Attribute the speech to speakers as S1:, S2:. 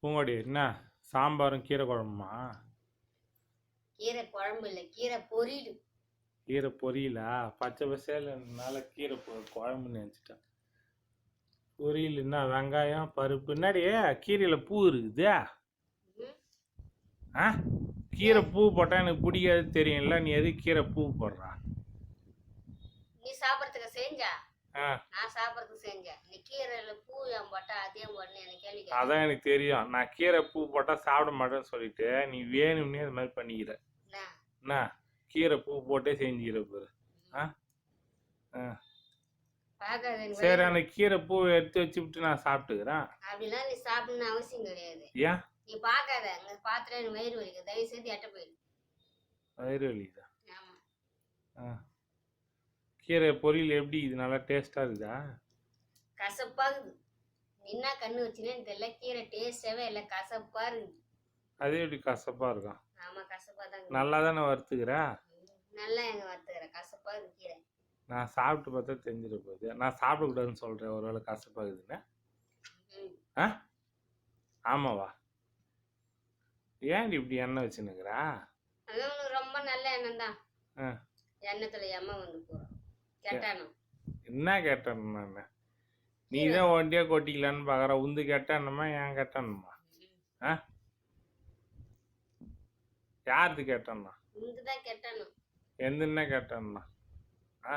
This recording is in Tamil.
S1: பூங்கொடி என்ன? சாம்பாரும் கீரை குழம்புமா?
S2: கீரை குழம்பு இல்லை கீரை பொரியல்.
S1: கீரை பொரியலா? பச்சை பசேலனால கீரை குழம்புன்னு நினச்சிட்டேன். பொரியல் என்ன வெங்காயம் பருப்பு என்னடி? கீரையில் பூ இருக்குது. ஆ? கீரை பூ போட்டால் எனக்கு பிடிக்காது தெரியும்ல நீ எது கீரை பூ போடுறா?
S2: நீ சாப்பிட்றதுக்கு செஞ்சா? நான் சாப்பிட்றதுக்கு செஞ்சேன். நீ கீரையில பூ ஏன் போட்டா அதே பண்ணு எனக்கு கேள்வி
S1: அதான் எனக்கு தெரியும். நான் கீரை பூ போட்டால் சாப்பிட மாட்டேன்னு சொல்லிட்டு நீ வேணும்னே இது மாதிரி பண்ணிக்கிற. என்ன? கீரை பூ போட்டே செஞ்சுக்கிற பாரு. சரி அந்த கீரை பூ எடுத்து வச்சுவிட்டு நான் சாப்பிட்டுக்கிறேன்.
S2: அப்படிலாம் நீ சாப்பிடணும்னு அவசியம் கிடையாது.
S1: ஏன்?
S2: நீ பார்க்காத. அங்க பாத்திரம் எனக்கு வயிறு வலிக்கு தயவு செய்து எட்ட போயிடு
S1: வயிறு வலிக்குதா? கீரை பொரியல் எப்படி? இது நல்லா டேஸ்ட்டாக இருக்குதா?
S2: கசப்பாகுது. நீ என்ன கண்ணு வச்சுனேன்னு தெரியல கீரை டேஸ்டாவே இல்லை கசப்பா இருக்குது.
S1: அதே எப்படி கசப்பாக இருக்கும்
S2: ஆமா கசப்பா தான் இருக்குது.
S1: நல்லா தானே வறுத்துக்கிறா?
S2: நல்லா எங்க வறுத்துக்கிறேன் கசப்பா இருக்கு கீரை.
S1: நான் சாப்பிட்டு பார்த்தா தெரிஞ்சிட போகுது. நான் சாப்பிடக்கூடாதுன்னு சொல்கிறேன் ஒருவேளை கசப்பாக இருக்குதுன்னு.
S2: ம்.
S1: ஆ? ஆமாவா? ஏன் இப்படி எண்ணெய் வச்சுன்னுக்குறா?
S2: அதான் உனக்கு ரொம்ப நல்ல எண்ணம் தான்.
S1: ஆ.
S2: எண்ணத்துல எம்ம வந்து கெட்டானம்
S1: என்ன கேட்டேன் நான் நீ தான் ஒண்டியா கொட்டிக்கலான்னு பார்க்குற உந்து கேட்டானுமா ஏன் கேட்டானுமா ஆ? யாருக்கு
S2: கெட்டானம்
S1: எந்த என்ன கேட்டான்னா? ஆ?